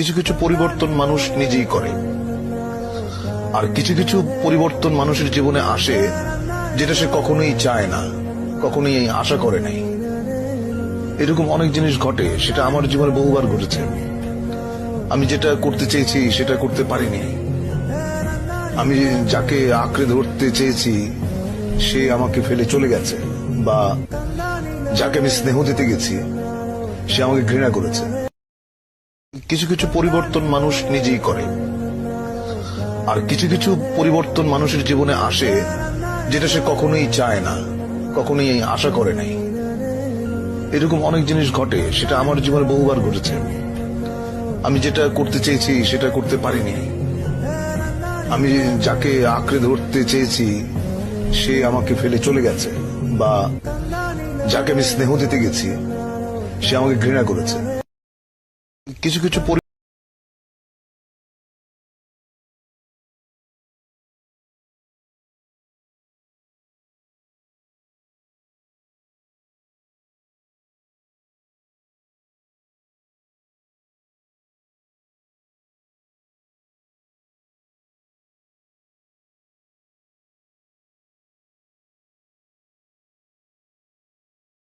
কিছু কিছু পরিবর্তন মানুষ নিজেই করে। আর কিছু কিছু পরিবর্তন মানুষের জীবনে আসে, যেটা সে কখনোই চায় না, কখনোই আশা করে নাই। এরকম অনেক জিনিস ঘটে, সেটা আমার জীবনে বহুবার ঘটেছে। আমি যেটা করতে চেয়েছি, সেটা করতে পারিনি। আমি যাকে আঁকড়ে ধরতে চেয়েছি, সে আমাকে ফেলে চলে গেছে, বা যাকে আমি স্নেহ দিতে গেছি, সে আমাকে ঘৃণা করেছে। কিছু কিছু পরিবর্তন মানুষ নিজেই করে। আর কিছু কিছু পরিবর্তন মানুষের জীবনে আসে, যেটা সে কখনোই চায় না, কখনোই আশা করে নাই। এরকম অনেক জিনিস ঘটে, সেটা আমার জীবনে বহুবার ঘটেছে। আমি যেটা করতে চেয়েছি, সেটা করতে পারিনি। আমি যাকে আঁকড়ে ধরতে চেয়েছি, সে আমাকে ফেলে চলে গেছে, বা যাকে আমি স্নেহ দিতে গেছি, সে আমাকে ঘৃণা করেছে। কিছু কিছু